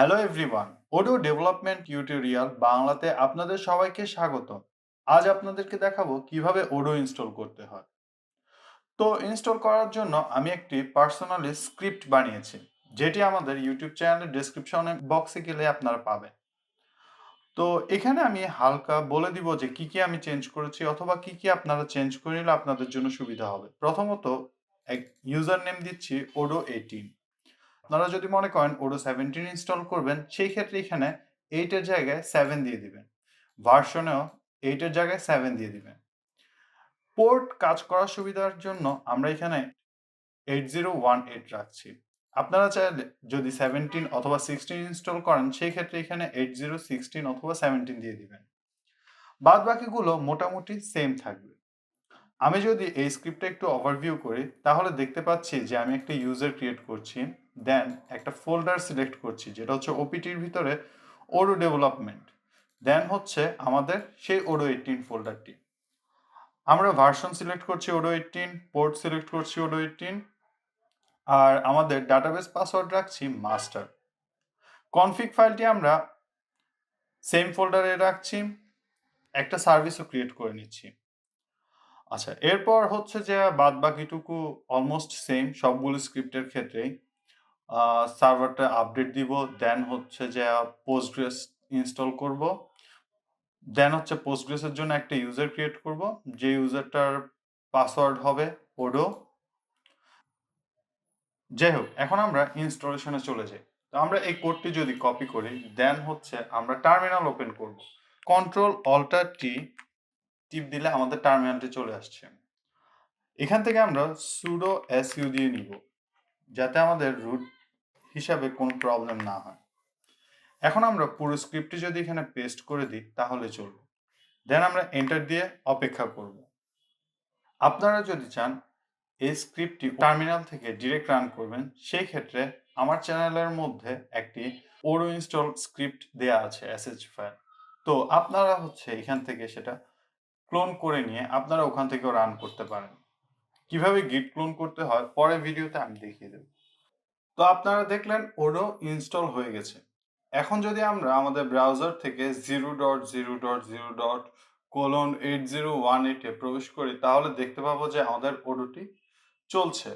Hello everyone Odoo development tutorial বাংলাতে আপনাদের সবাইকে স্বাগত। আজ আপনাদেরকে দেখাবো কীভাবে ওডো ইনস্টল করতে হয়। তো ইনস্টল করার জন্য আমি একটি পার্সোনালি স্ক্রিপ্ট বানিয়েছি, যেটি আমাদের ইউটিউব চ্যানেলের ডেসক্রিপশনে বক্সে গেলে আপনারা পাবেন। তো এখানে আমি হালকা বলে দিব যে কি কি আমি চেঞ্জ করেছি অথবা কি কি আপনারা চেঞ্জ করে নিলে আপনাদের জন্য সুবিধা হবে। প্রথমত এক ইউজার নেম দিচ্ছি ওডো এইটিন আপনারা যদি মনে করেন ওডো সেভেন্টিন ইনস্টল করবেন, সেই ক্ষেত্রে এখানে এইটের জায়গায় সেভেন দিয়ে দিবেন। ভার্সনেও এইটের জায়গায় সেভেন দিয়ে দিবেন। পোর্ট কাজ করার সুবিধার জন্য আমরা এখানে এইট জিরো ওয়ান এইট রাখছি। আপনারা চাইলে যদি সেভেন্টিন অথবা সিক্সটিন ইনস্টল করেন, সেই ক্ষেত্রে এখানে এইট জিরো সিক্সটিন অথবা সেভেন্টিন দিয়ে দিবেন। বাদ বাকিগুলো মোটামুটি সেম থাকবে। আমি যদি এই স্ক্রিপ্টটা একটু ওভারভিউ করি, তাহলে দেখতে পাচ্ছি যে আমি একটা ইউজার ক্রিয়েট করছি দেন একটা ফোল্ডার সিলেক্ট করছি, যেটা হচ্ছে ওপিটির ভিতরে ওরো ডেভেলপমেন্ট দেন হচ্ছে আমাদের সেই ওরো এইটিন ফোল্ডারটি আমরা ভার্সন সিলেক্ট করছি ওরো এইটিন পোর্ট সিলেক্ট করছি ওরো এইটিন আর আমাদের ডাটাবেস পাসওয়ার্ড রাখছি মাস্টার কনফিগ ফাইলটি আমরা সেম ফোল্ডারে রাখছি, একটা সার্ভিসও ক্রিয়েট করে নিচ্ছি। আচ্ছা এরপর হচ্ছে যে বাদ বাকিটুকু অলমোস্ট সেম সবগুলো স্ক্রিপ্টের ক্ষেত্রেই। সার্ভারটা আপডেট দিব দেন হচ্ছে যে পোস্টগ্রেস ইনস্টল করব। দেন হচ্ছে পোস্টগ্রেসের জন্য একটা ইউজার ক্রিয়েট করব, যে ইউজারটার পাসওয়ার্ড হবে ওডো যাই হোক, এখন আমরা ইনস্টলেশনে চলে যাই। তো আমরা এই কোডটি যদি কপি করি দেন হচ্ছে আমরা টার্মিনাল ওপেন করব। কন্ট্রোল অল্টার টি টিপ দিলে আমাদের টার্মিনালটি চলে আসছে। এখান থেকে আমরা সুডো এসইউ দিয়ে নিব, যাতে আমাদের রুট হিসাবে কোনো প্রবলেম না হয়। এখন আমরা পুরো স্ক্রিপ্টটি যদি এখানে পেস্ট করে দিই, তাহলে চলবে। দেন আমরা এন্টার দিয়ে অপেক্ষা করব। আপনারা যদি চান, এই স্ক্রিপ্টটি টার্মিনাল থেকে ডিরেক্ট রান করবেন, সেই ক্ষেত্রে আমার চ্যানেলের মধ্যে একটি ওরো ইনস্টল স্ক্রিপ্ট দেয়া আছে এসএচ ফাইল তো আপনারা হচ্ছে এখান থেকে সেটা ক্লোন করে নিয়ে আপনারা ওখান থেকেও রান করতে পারেন। কীভাবে গিট ক্লোন করতে হয়, পরে ভিডিওতে আমি দেখিয়ে দেব। তো আপনারা দেখলেন ওরও ইনস্টল হয়ে গেছে। এখন যদি আমরা আমাদের ব্রাউজার থেকে zero dot zero dot zero dot colon eight zero one এইটে প্রবেশ করি, তাহলে দেখতে পাবো যে আমাদের ওডোটি চলছে।